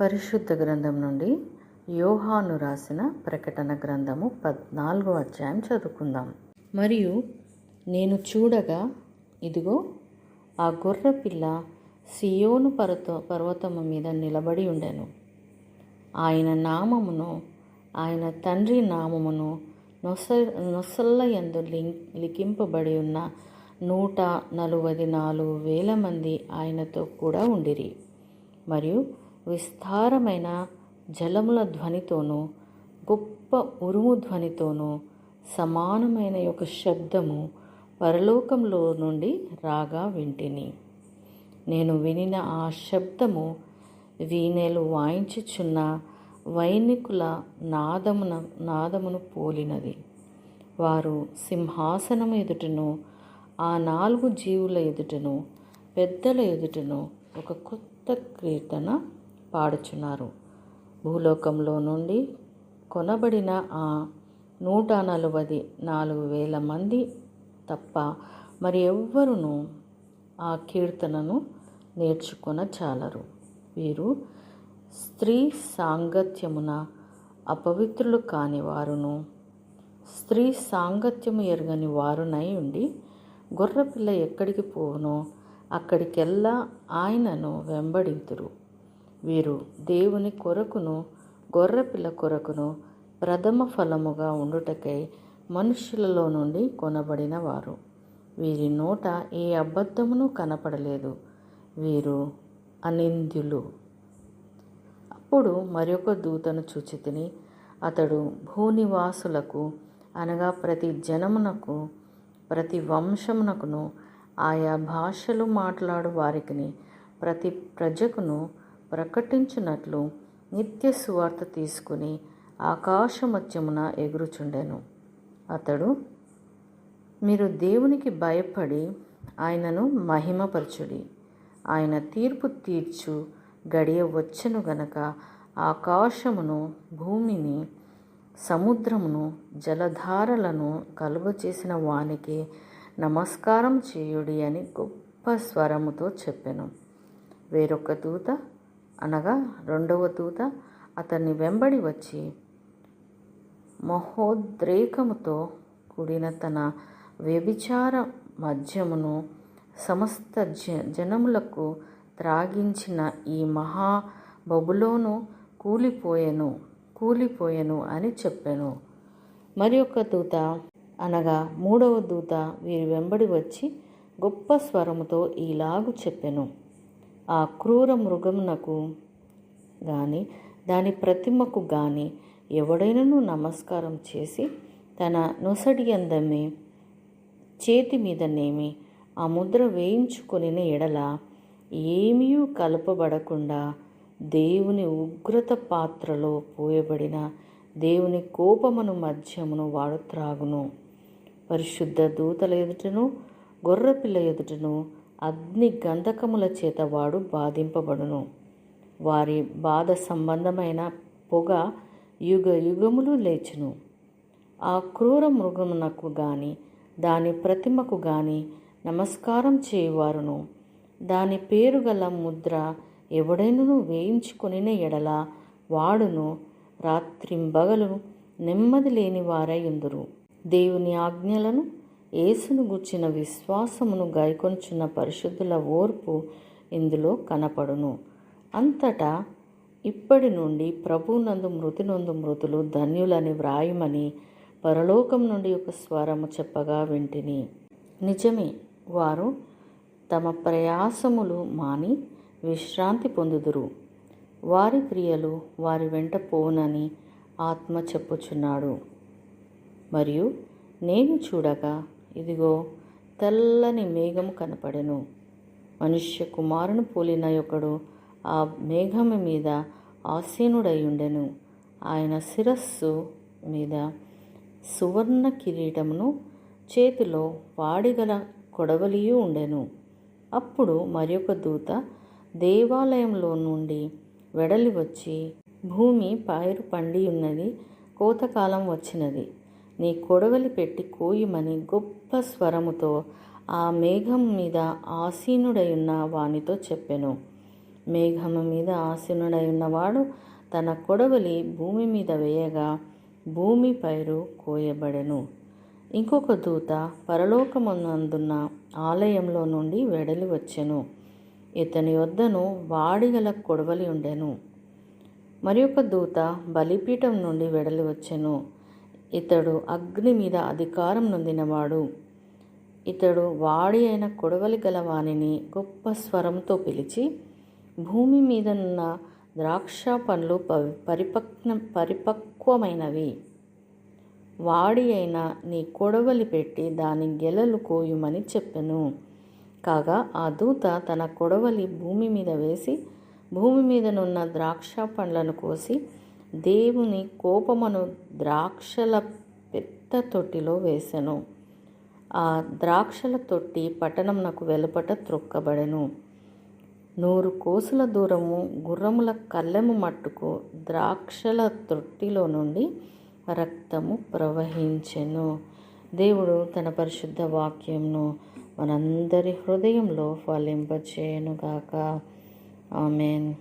పరిశుద్ధ గ్రంథం నుండి యోహాను రాసిన ప్రకటన గ్రంథము పద్నాలుగో అధ్యాయం చదువుకుందాం. మరియు నేను చూడగా ఇదిగో ఆ గొర్ర పిల్ల సియోను పర్వత పర్వతము మీద నిలబడి ఉండెను. ఆయన నామమును ఆయన తండ్రి నామమును నొస నొసల్ల యందు లిఖింపబడి ఉన్న నూట నలభై నాలుగు వేల మంది ఆయనతో కూడా ఉండిరి. మరియు విస్తారమైన జలముల ధ్వనితోనూ గొప్ప ఉరుము ధ్వనితోనూ సమానమైన ఒక శబ్దము పరలోకంలో నుండి రాగా వింటిని. నేను వినిన ఆ శబ్దము వీణెలు వాయించుచున్న వైనికుల నాదమున నాదమును పోలినది. వారు సింహాసనము ఎదుటను ఆ నాలుగు జీవుల ఎదుటను పెద్దల ఎదుటను ఒక కొత్త కీర్తన పాడుచున్నారు. భూలోకంలో నుండి కొనబడిన ఆ నూట నలభై నాలుగు వేల మంది తప్ప మరి ఎవ్వరును ఆ కీర్తనను నేర్చుకొన చాలరు. వీరు స్త్రీ సాంగత్యమున అపవిత్రులు కాని వారును స్త్రీ సాంగత్యము ఎరగని వారునై ఉండి గొర్రెపిల్ల ఎక్కడికి పోవునో అక్కడికెల్లా ఆయనను వెంబడింతురు. వీరు దేవుని కొరకును గొర్రెపిల్ల కొరకును ప్రథమ ఫలముగా ఉండుటకై మనుష్యులలో నుండి కొనబడిన వారు వీరి నోట ఏ అబద్ధమును కనపడలేదు. వీరు అనింద్యులు. అప్పుడు మరొక దూతను చూచితిని అతడు భూనివాసులకు అనగా ప్రతి జనమునకు ప్రతి వంశమునకును ఆయా భాషలు మాట్లాడు వారికిని ప్రతి ప్రజకును ప్రకటించున్నట్లు నిత్య సువార్త తీసుకుని ఆకాశమత్యమున ఎగురుచుండెను. అతడు మీరు దేవునికి భయపడి ఆయనను మహిమపరచుడి. ఆయన తీర్పు తీర్చు గడియ వచ్చెను గనక ఆకాశమును భూమిని సముద్రమును జలధారలను కలుగచేసిన వానికి నమస్కారం చేయుడి అని గొప్ప స్వరముతో చెప్పెను. వేరొక దూత అనగా రెండవ దూత అతన్ని వెంబడి వచ్చి మహోద్రేకముతో కూడిన తన వ్యభిచార మద్యమును సమస్త జ జనములకు త్రాగించిన ఈ మహా బబులోను కూలిపోయెను కూలిపోయెను అని చెప్పాను. మరి ఒక దూత అనగా మూడవ దూత వీరి వెంబడి వచ్చి గొప్ప స్వరముతో ఈలాగు చెప్పెను. ఆ క్రూర మృగమునకు కానీ దాని ప్రతిమకు కానీ ఎవడైనను నమస్కారం చేసి తన నొసటి అందమే చేతి మీదనేమి ఆ ముద్ర వేయించుకొనిన ఎడల ఏమీ కలపబడకుండా దేవుని ఉగ్రత పాత్రలో పోయబడిన దేవుని కోపమును మధ్యమును వాడు త్రాగును పరిశుద్ధ దూతల ఎదుటను గొర్రెపిల్ల ఎదుటను అగ్ని గంధకముల చేత వాడు బాధింపబడును. వారి బాధ సంబంధమైన పొగ యుగ యుగములు లేచును. ఆ క్రూర మృగమునకు గాని దాని ప్రతిమకు గాని నమస్కారం చేయువారును. దాని పేరు గల ముద్ర ఎవడైనను వేయించుకొనిన ఎడల వాడును. రాత్రింబగలు నెమ్మది లేని వారై ఉందురు. దేవుని ఆజ్ఞలను యేసును గుచ్చిన విశ్వాసమును గాయకొనుచున్న పరిశుద్ధుల ఓర్పు ఇందులో కనపడును. అంతటా ఇప్పటి నుండి ప్రభునందు మృతినందు మృతులు ధన్యులని వ్రాయమని పరలోకం నుండి ఒక స్వరము చెప్పగా వింటిని. నిజమే వారు తమ ప్రయాసములు మాని విశ్రాంతి పొందుదురు. వారి క్రియలు వారి వెంట పోనని ఆత్మ చెప్పుచున్నాడు. మరియు నేను చూడగా ఇదిగో తెల్లని మేఘము కనపడెను. మనుష్య కుమారుని పోలిన ఒకడు ఆ మేఘము మీద ఆసీనుడై ఉండెను ఆయన శిరస్సు మీద సువర్ణ కిరీటమును చేతిలో వాడిగల కొడవలియు ఉండెను. అప్పుడు మరొక దూత దేవాలయంలో నుండి వెడలి వచ్చి భూమి పైరు పండి ఉన్నది కోతకాలం వచ్చినది. నీ కొడవలి పెట్టి కోయమని గొప్ప స్వరముతో ఆ మేఘం మీద ఆసీనుడై ఉన్న వానితో చెప్పెను. మేఘము మీద ఆసీనుడై ఉన్నవాడు తన కొడవలి భూమి మీద వేయగా భూమి పైరు కోయబడెను. ఇంకొక దూత పరలోకమునందున్న ఆలయంలో నుండి వెడలి వచ్చెను. ఇతని వద్దను వాడిగల కొడవలి ఉండెను. మరి ఒక దూత బలిపీఠం నుండి వెడలి వచ్చెను. ఇతడు అగ్ని మీద అధికారం నొందినవాడు. ఇతడు వాడి అయిన కొడవలి గల వానిని గొప్ప స్వరంతో పిలిచి భూమి మీదనున్న ద్రాక్ష పండ్లు ప- పరిపక్న పరిపక్వమైనవి. వాడి అయిన నీ కొడవలి పెట్టి దాని గెలలు కోయుమని చెప్పెను. కాగా ఆ దూత తన కొడవలి భూమి మీద వేసి భూమి మీదనున్న ద్రాక్ష పండ్లను కోసి దేవుని కోపమును ద్రాక్షల పెద్ద తొట్టిలో వేసెను. ఆ ద్రాక్షల తొట్టి పట్టణంనకు వెలుపట త్రొక్కబడెను. నూరు కోసుల దూరము గుర్రముల కళ్ళెము మట్టుకు ద్రాక్షల తొట్టిలో నుండి రక్తము ప్రవహించెను. దేవుడు తన పరిశుద్ధ వాక్యంను మనందరి హృదయంలో ఫలింపచేయనుగాక. ఆమెన్.